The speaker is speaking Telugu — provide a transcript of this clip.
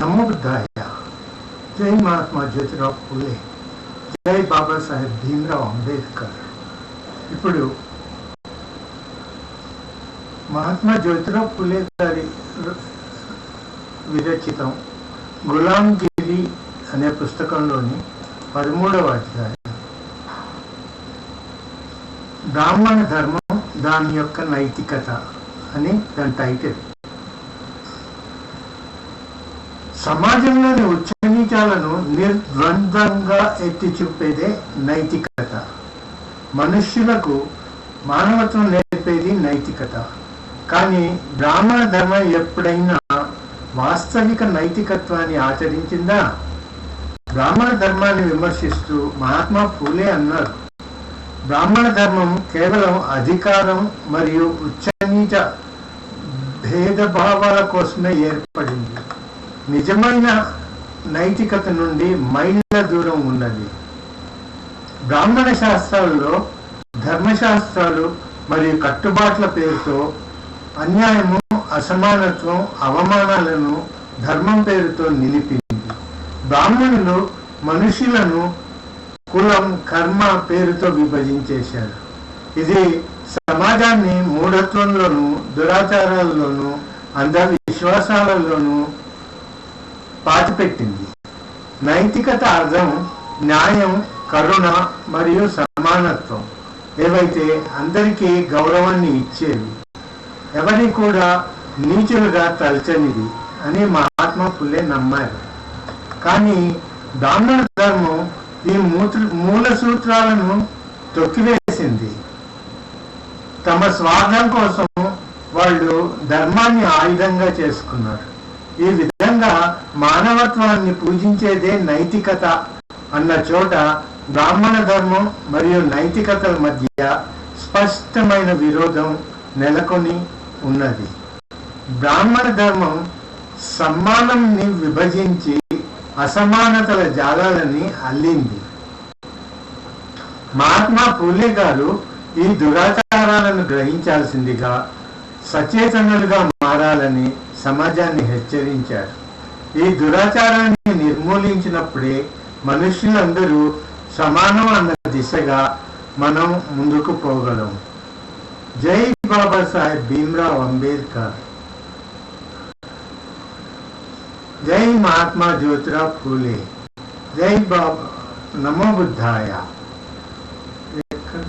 నమో బుద్ధాయ. జై మహాత్మా జ్యోతిరావు పూలే. జై బాబాసాహెబ్ భీమ్రావ్ అంబేద్కర్. ఇప్పుడు మహాత్మా జ్యోతిరావు పూలే గారి విరచితం గులాంగిరి అనే పుస్తకంలోని పదమూడవ అధ్యాయం. బ్రాహ్మణ ధర్మం దాని యొక్క నైతికత అని దాని టైటిల్ సమాజంలోని ఉచ్చనీచాలను నిర్ద్వందంగా ఎత్తి చూపేదే నైతికత. మనుష్యులకు మానవత్వం నేర్పేది నైతికత. కానీ బ్రాహ్మణ ధర్మం ఎప్పుడైనా వాస్తవిక నైతికత్వాన్ని ఆచరించిందా? బ్రాహ్మణ ధర్మాన్ని విమర్శిస్తూ మహాత్మా పూలే అన్నారు. బ్రాహ్మణ ధర్మం కేవలం అధికారం మరియు ఉచ్చనీచ భేదభావాల కోసమే ఏర్పడింది. నిజమైన నైతికత నుండి మైళ్ళ దూరం ఉన్నది. బ్రాహ్మణ శాస్త్రాల్లో ధర్మశాస్త్రాలు మరియు కట్టుబాట్ల పేరుతో అన్యాయము అసమానత్వం అవమానాలను ధర్మం పేరుతో నిలిపింది. బ్రాహ్మణులు మనుషులను కులం కర్మ పేరుతో విభజించేశారు. ఇది సమాజాన్ని మూఢత్వంలోను దురాచారాల్లోనూ అంధవిశ్వాసాలలోనూ పాతిపెట్టింది. నైతికత అర్థం న్యాయం కరుణ మరియు సమానత్వం. ఏవైతే అందరికీ గౌరవాన్ని ఇచ్చేవి ఎవరిని కూడా నీచులుగా తలచనిది అని మహాత్మా పుల్లే నమ్మారు. కానీ బ్రాహ్మణ ధర్మం ఈ మూత్ర మూల సూత్రాలను తొక్కివేసింది. తమ స్వార్థం కోసం వాళ్ళు ధర్మాన్ని ఆయుధంగా చేసుకున్నారు. ఈ నిజంగా మానవత్వాన్ని పూజించేదే నైతికత అన్న చోట బ్రాహ్మణ ధర్మం మరియు నైతికతల మధ్య స్పష్టమైన విరోధం నెలకొని ఉన్నది. బ్రాహ్మణ ధర్మం సమ్మానంని విభజించి అసమానతల జాలాలని అల్లింది. మహాత్మా పూలే గారు ఈ దురాచారాలను గ్రహించాల్సిందిగా సచేతనులుగా మారాలని సమాజాన్ని హెచ్చరించారు. ఈ దురాచారాన్ని నిర్మూలించినప్పుడే మనుషులందరూ సమానం అన్న దిశగా మనం ముందుకు పోగలం. జై బాబా సాహెబ్ భీమ్రావ్ అంబేద్కర్. జై మహాత్మా జ్యోతిరావు ఫూలే. జై బాబా నమో బుద్ధాయ. ఎక్కడ